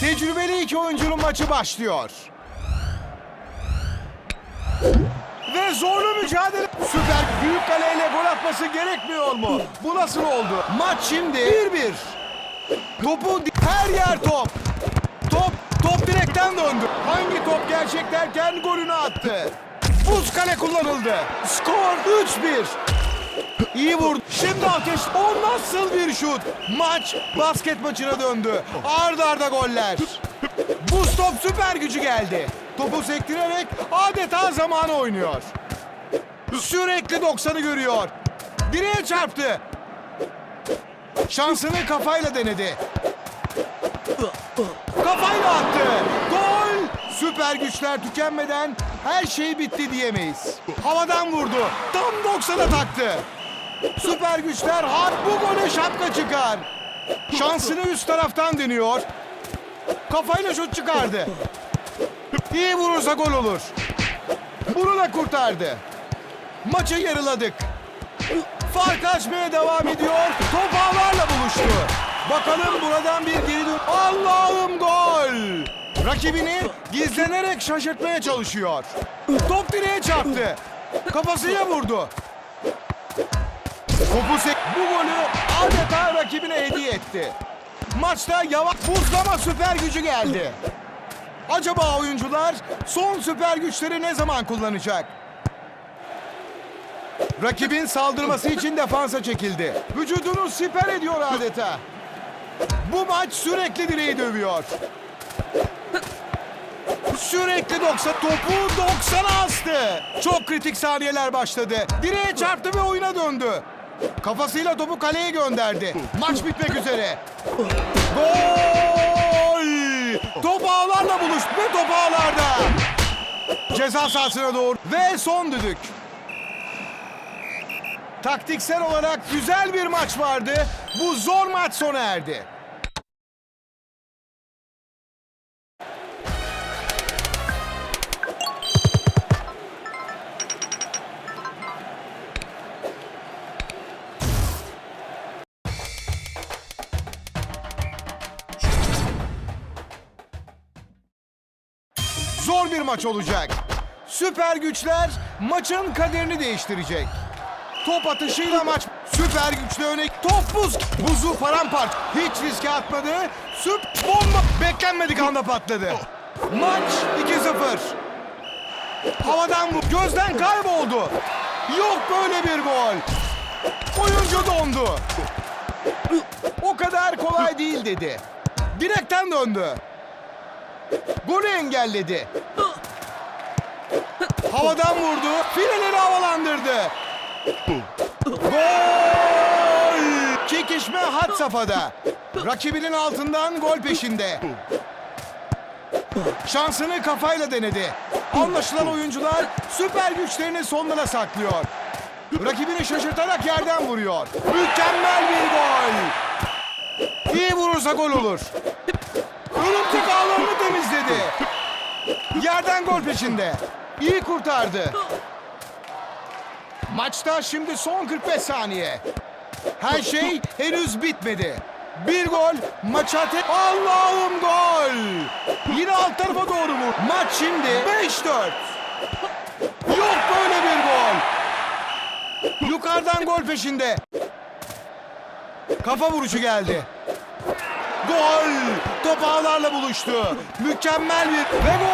Tecrübeli iki oyuncunun maçı başlıyor. Ve zorlu mücadele. Süper büyük kaleyle gol atması gerekmiyor mu? Bu nasıl oldu? Maç şimdi 1-1. Topu her yer top. Top, top direkten döndü. Hangi top gerçek derken golünü attı. Buz kale kullanıldı. Skor 3-1. İyi vurdu. Şimdi ateş. O nasıl bir şut? Maç basket maçına döndü. Arda arda goller. Bu top süper gücü geldi. Topu sektirerek adeta zamanı oynuyor. Sürekli 90'ı görüyor. Direğe çarptı. Şansını kafayla denedi. Kafayla attı. Gol! Süper güçler tükenmeden her şey bitti diyemeyiz. Havadan vurdu. Tam 90'a taktı. Süper güçler har bu gole şapka çıkar. Şansını üst taraftan deniyor. Kafayla şut çıkardı. İyi vurursa gol olur. Bunu da kurtardı. Maçı yarıladık. Fark açmaya devam ediyor. Top ağlarla buluştu. Bakalım buradan bir geri dön. Allah'ım gol! Rakibini gizlenerek şaşırtmaya çalışıyor. Top direğe çarptı. Kafasıyla vurdu. Topu sek... Bu golü adeta rakibine hediye etti. Maçta yavaş buzlama süper gücü geldi. Acaba oyuncular son süper güçleri ne zaman kullanacak? Rakibin saldırması için defansa çekildi. Vücudunu siper ediyor adeta. Bu maç sürekli direği dövüyor. Sürekli 90 topu 90'a astı. Çok kritik saniyeler başladı. Direğe çarptı ve oyuna döndü. Kafasıyla topu kaleye gönderdi. Maç bitmek üzere. Gol! Top ağlarla buluştu ve top ağlarda. Ceza sahasına doğru ve son düdük. Taktiksel olarak güzel bir maç vardı. Bu zor maç sona erdi. Bir maç olacak. Süper güçler maçın kaderini değiştirecek. Top atışıyla maç. Süper güçlü öne top buz. Buzu paramparça. Hiç riske atmadı. Süp bomba beklenmedik anda patladı. Maç 2-0 havadan bu gözden kayboldu. Yok böyle bir gol. Oyuncu dondu. O kadar kolay değil dedi. Direkten döndü golü engelledi havadan vurdu fileleri havalandırdı Gol! Çekişme had safhada. Rakibinin altından gol peşinde. Şansını kafayla denedi. Anlaşılan oyuncular süper güçlerini sonlara saklıyor. Rakibini şaşırtarak yerden vuruyor. Mükemmel bir gol. İyi vurursa gol olur. Örümcek ağlarını temizledi. Yerden gol peşinde. İyi kurtardı. Maçta şimdi son 45 saniye. Her şey henüz bitmedi. Bir gol maça tek... Allah'ım gol! Yine alt tarafa doğru mu? Maç şimdi 5-4. Yok böyle bir gol. Yukarıdan gol peşinde. Kafa vuruşu geldi. Gol! Top ağlarla buluştu. Mükemmel bir... Ve gol!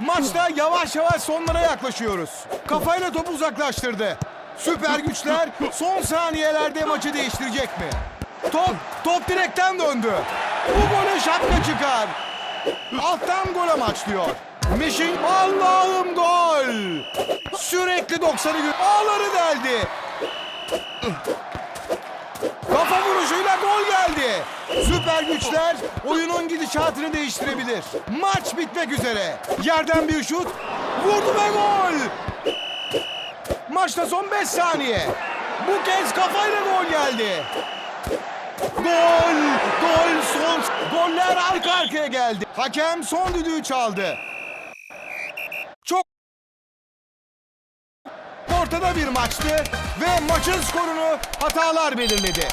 Maçta yavaş yavaş sonlara yaklaşıyoruz. Kafayla topu uzaklaştırdı. Süper güçler son saniyelerde maçı değiştirecek mi? Top, top direkten döndü. Bu gole şapka çıkar. Alttan gol amaçlıyor. Mişin Allah'ım gol! Sürekli 90'ı gö- ağları deldi. Vuruşuyla gol geldi. Süper güçler oyunun gidişatını değiştirebilir. Maç bitmek üzere. Yerden bir şut. Vurdu ve gol. Maçta son 5 saniye. Bu kez kafayla gol geldi. Gol! Gol son. Goller arka arkaya geldi. Hakem son düdüğü çaldı. Çok ortada bir maçtı ve maçın skorunu hatalar belirledi.